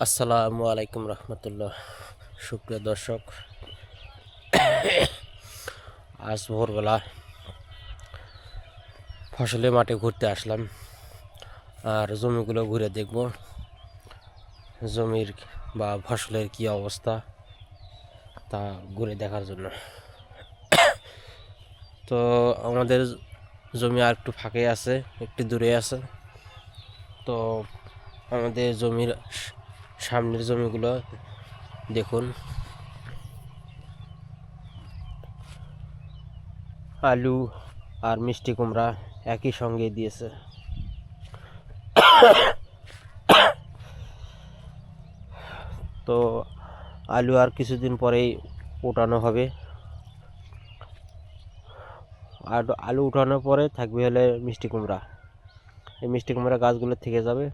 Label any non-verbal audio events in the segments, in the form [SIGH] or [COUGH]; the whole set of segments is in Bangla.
আসসালামু আলাইকুম রহমতুল্লাহ। সুপ্রিয় দর্শক, আজ ভোরবেলা ফসলের মাঠে ঘুরতে আসলাম আর জমিগুলো ঘুরে দেখব। জমির বা ফসলের কি অবস্থা তা ঘুরে দেখার জন্য। তো আমাদের জমি আর একটু ফাঁকে আছে, একটু দূরে আছে। তো আমাদের জমির সামনের জমিগুলো দেখুন। আলু আর মিষ্টি কুমড়া একই সঙ্গে দিয়েছে। তো আলু আর কিছুদিন পরেই ওঠানো হবে। আর আলু উঠানোর পরে থাকবে হলে মিষ্টি কুমড়া। এই মিষ্টি কুমড়া গাছগুলো থেকে যাবে।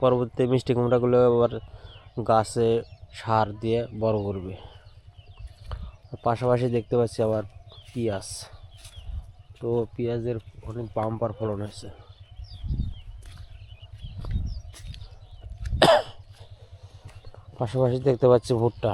পরবর্তী মিষ্টি কুমড়াগুলো আবার গাছে সার দিয়ে বড় করবে। পাশাপাশি দেখতে পাচ্ছি আবার পেঁয়াজ। তো পেঁয়াজের অনেক বাম্পার ফলন হয়েছে। পাশাপাশি দেখতে পাচ্ছি ভুট্টা।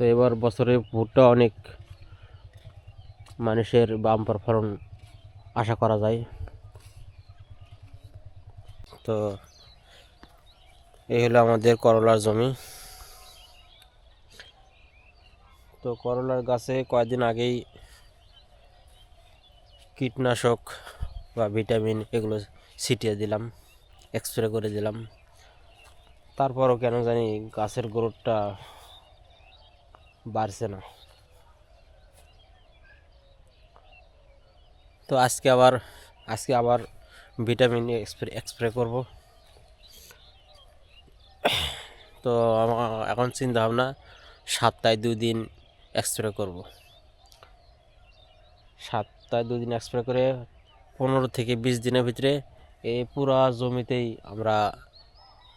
তো এবার বছরে ভুট্টা অনেক মানুষের বাম্পার ফলন আশা করা যায়। তো এই হলো আমাদের করলার জমি। তো করলার গাছে কয়েকদিন আগেই কীটনাশক বা ভিটামিন এগুলো ছিটিয়ে দিলাম, এক্সপ্রে করে দিলাম। তারপরও কেন জানি গাছের গ্রোথটা বাড়ছে না। তো আজকে আবার আজকে আবার ভিটামিন স্প্রে স্প্রে করব। তো আমার এখন চিন্তা ভাবনা, সপ্তাহে দুই দিন স্প্রে করব। সপ্তাহে দুই দিন স্প্রে করে পনেরো থেকে বিশ দিনের ভিতরে এই পুরা জমিতেই আমরা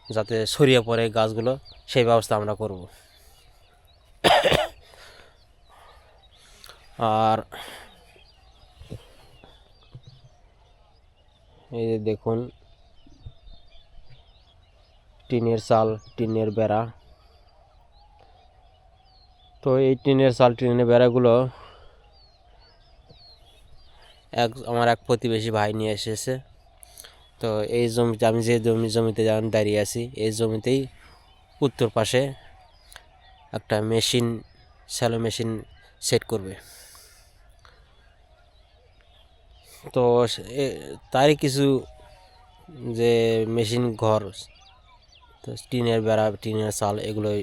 যাতে ছড়িয়ে পড়ে গাছগুলো, সেই ব্যবস্থা আমরা করব। আর এই যে দেখুন, টিনের চাল, টিনের বেড়া। তো এই টিনের চাল, টিনের বেড়াগুলো এক, আমার এক প্রতিবেশী ভাই নিয়ে এসেছে। তো এই জমিতে, আমি যে জমি, জমিতে যেমন দাঁড়িয়ে আছি, এই জমিতেই উত্তর পাশে একটা মেশিন স্যালো মেশিন সেট করবে। তো তারই কিছু যে মেশিন ঘর, তো টিনের বেড়া, টিনের চাল এগুলোই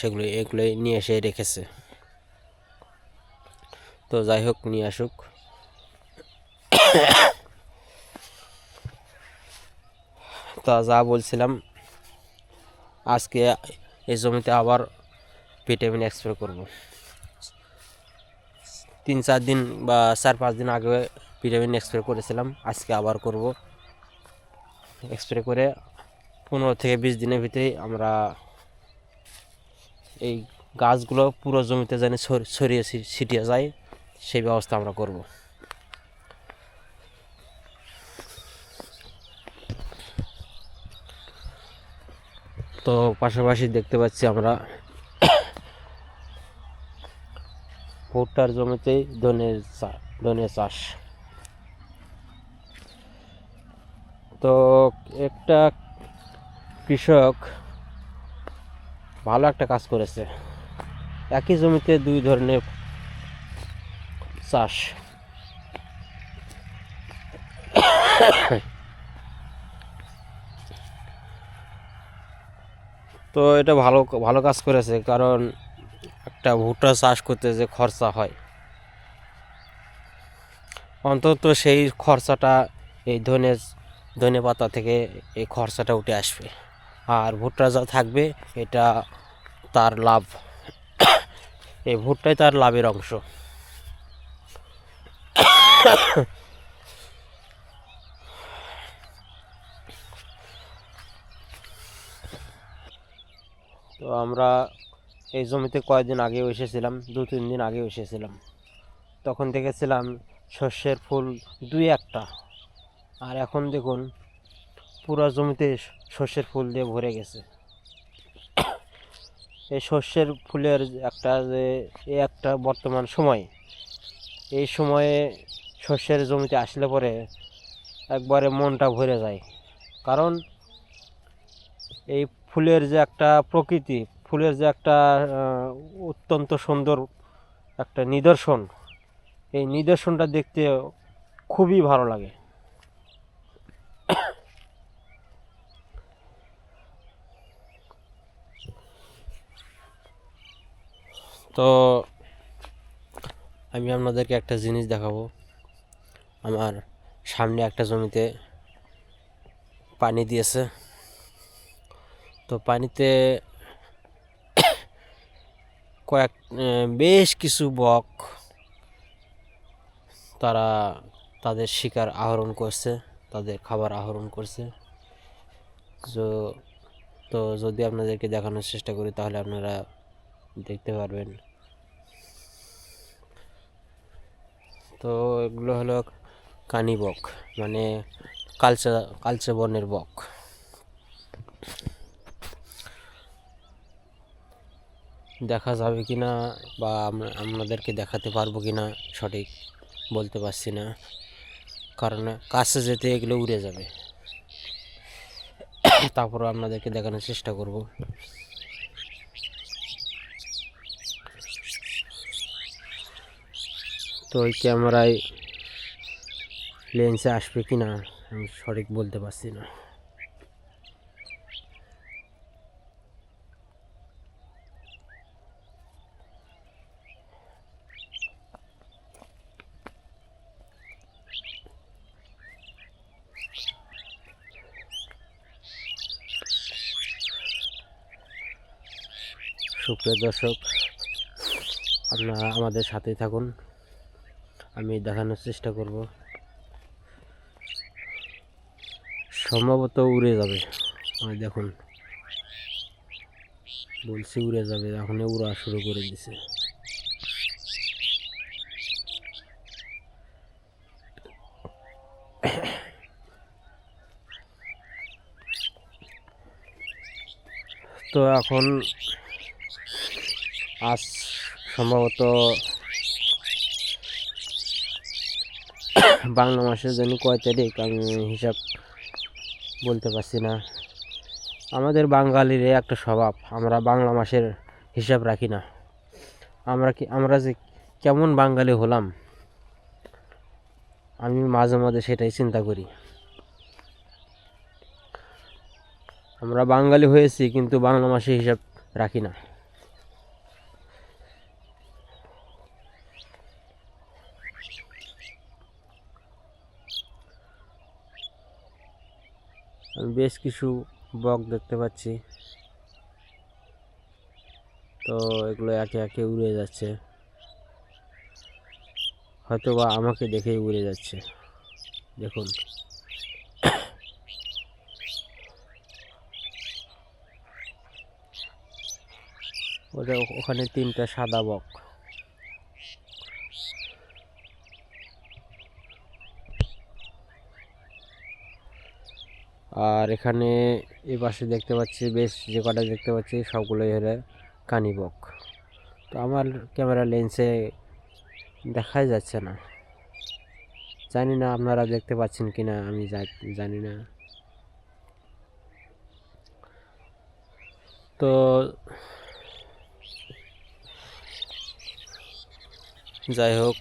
সেগুলো, এগুলোই নিয়ে এসে রেখেছে। তো যাই হোক, নিয়ে আসুক। তা যা বলছিলাম, আজকে এই জমিতে আবার ভিটামিন স্প্রে করব। তিন, চার দিন বা চার, পাঁচ দিন আগে ভিটামিন স্প্রে করেছিলাম, আজকে আবার করব। স্প্রে করে পনেরো থেকে বিশ দিনের ভিতরেই আমরা এই গাছগুলো পুরো জমিতে যেন ছড়- ছড়িয়ে ছিটিয়ে যায়, সেই ব্যবস্থা আমরা করব। তো পাশাপাশি দেখতে পাচ্ছি আমরা ভুট্টার জমিতেই ধনের চা- ধনে চাষ। তো একটা কৃষক ভালো একটা কাজ করেছে। একই জমিতে দুই ধরনের চাষ। তো এটা ভালো ভালো কাজ করেছে কারণ একটা ভুট্টা চাষ করতে যে খরচা হয়। অন্তত সেই খরচাটা এই ধনে ধনে পাতা থেকে এই খরচাটা উঠে আসবে। আর ভুট্টা যা থাকবে, এটা তার লাভ। এই ভুট্টাই তার লাভের অংশ। তো আমরা এই জমিতে কয়েকদিন আগেও এসেছিলাম, দু তিন দিন আগেও এসেছিলাম। তখন দেখেছিলাম শস্যের ফুল দুই একটা। আর এখন দেখুন, পুরো জমিতে শস্যের ফুল দিয়ে ভরে গেছে। এই শস্যের ফুলের একটা যে, এই একটা বর্তমান সময়, এই সময়ে শস্যের জমিতে আসলে পরে একবারে মনটা ভরে যায়। কারণ এই ফুলের যে একটা প্রকৃতি, ফুলের যে একটা অত্যন্ত সুন্দর একটা নিদর্শন, এই নিদর্শনটা দেখতে খুবই ভালো লাগে। তো আমি আপনাদেরকে একটা জিনিস দেখাবো। আমার সামনে একটা জমিতে পানি দিয়েছে। তো পানিতে কয়েক বেশ কিছু বক তারা তাদের শিকার আহরণ করছে, তাদের খাবার আহরণ করছে। তো যদি আপনাদেরকে দেখানোর চেষ্টা করি তাহলে আপনারা দেখতে পারবেন। তো এগুলো হলো কানি বক মানে কালচা, কালচে বর্ণের বক। দেখা যাবে কি না বা আপনাদেরকে দেখাতে পারব কি না সঠিক বলতে পারছি না। কারণ কাছে যেতে এগুলো উড়ে যাবে। তারপর আপনাদেরকে দেখানোর চেষ্টা করব। তো ওই ক্যামেরায় লেন্সে আসবে কি না আমি সঠিক বলতে পারছি না। সুপ্রিয় দর্শক, আপনারা আমাদের সাথেই থাকুন। আমি দেখানোর চেষ্টা করব। সম্ভবত উড়ে যাবে। দেখুন। বলছি উড়ে যাবে এখন উড়া শুরু করে দিছে। তো এখন আজ সম্ভবত বাংলা মাসের জন্য কয় তারিখ আমি হিসাব বলতে পারছি না। আমাদের বাঙালির একটা স্বভাব, আমরা বাংলা মাসের হিসাব রাখি না। আমরা কি, আমরা যে কেমন বাঙালি হলাম, আমি মাঝে মাঝে সেটাই চিন্তা করি। আমরা বাঙালি হয়েছি, কিন্তু বাংলা মাসে হিসাব রাখি না। বেশ কিছু বক দেখতে পাচ্ছি। তো এগুলো একে একে উড়ে যাচ্ছে। হয়তো বা আমাকে দেখেই উড়ে যাচ্ছে। দেখুন। ওটা ওখানে তিনটা সাদা বক। আর এখানে এই পাশে দেখতে পাচ্ছি, বেশ যে কটা দেখতে পাচ্ছি, সবগুলোই হলো কানিবক। তো আমার ক্যামেরা লেন্সে দেখাই যাচ্ছে না। জানি না আপনারা দেখতে পাচ্ছেন কি না আমি জানি না। তো যাই হোক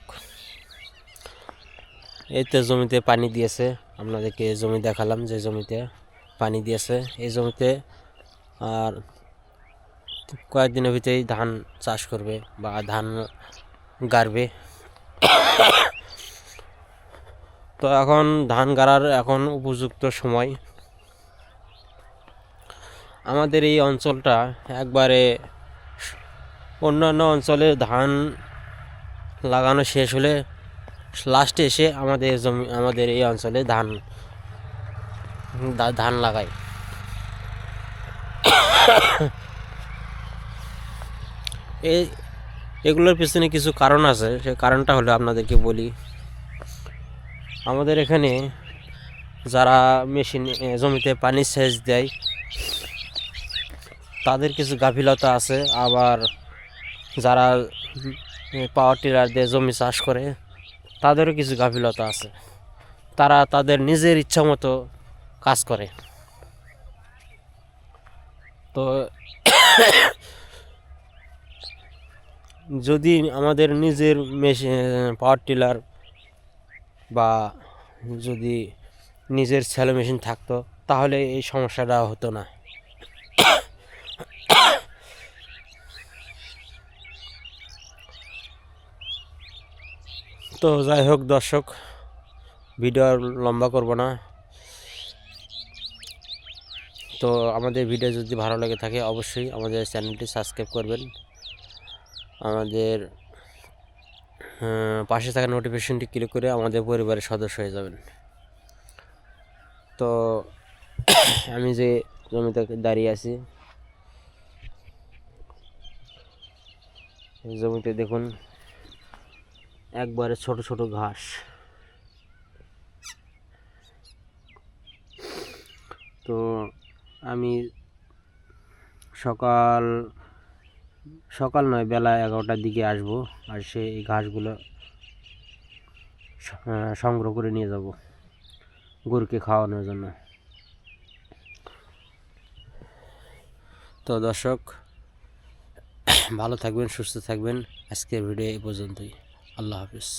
এই তো জমিতে পানি দিয়েছে। আপনাদেরকে এই জমি দেখালাম যে জমিতে পানি দিয়েছে। এই জমিতে আর কয়েকদিনের ভিতরেই ধান চাষ করবে বা ধান গাড়বে। তো এখন ধান গাড়ার এখন উপযুক্ত সময়। আমাদের এই অঞ্চলটা একবারে অন্যান্য অঞ্চলে ধান লাগানো শেষ হলে লাস্টে এসে আমাদের জমি, আমাদের এই অঞ্চলে ধান ধান লাগায় [COUGHS] এই এগুলোর পিছনে কিছু কারণ আছে। সে কারণটা হলো আপনাদেরকে বলি। আমাদের এখানে যারা মেশিন জমিতে পানি সেচ দেয়, তাদের কিছু গাফিলতা আছে। আবার যারা পাওয়ার টিলার দিয়ে জমি চাষ করে তাদেরও কিছু গাফিলতা আছে। তারা তাদের নিজের ইচ্ছা মতো কাজ করে। তো যদি আমাদের নিজের মেশিন পাওয়ার টিলার বা যদি নিজের স্যালো মেশিন থাকতো, তাহলে এই সমস্যাটা হতো না। তো যাই হোক দর্শক ভিডিও আর লম্বা করব না। তো আমাদের ভিডিও যদি ভালো লেগে থাকে, অবশ্যই আমাদের চ্যানেলটি সাবস্ক্রাইব করবেন। আমাদের পাশে থাকা নোটিফিকেশনটি ক্লিক করে আমাদের পরিবারের সদস্য হয়ে যাবেন। তো [COUGHS] আমি যে জমিতে দাঁড়িয়ে আছি জমিতে দেখুন একবারে ছোট ছোট ঘাস। তো আমি সকাল সকাল নয়, বেলা এগারোটার দিকে আসব, আর সে এই ঘাসগুলো সংগ্রহ করে নিয়ে যাব গরুকে খাওয়ানোর জন্য। তো দর্শক, ভালো থাকবেন, সুস্থ থাকবেন। আজকের ভিডিও এই পর্যন্তই। আল্লাহ হাফিজ।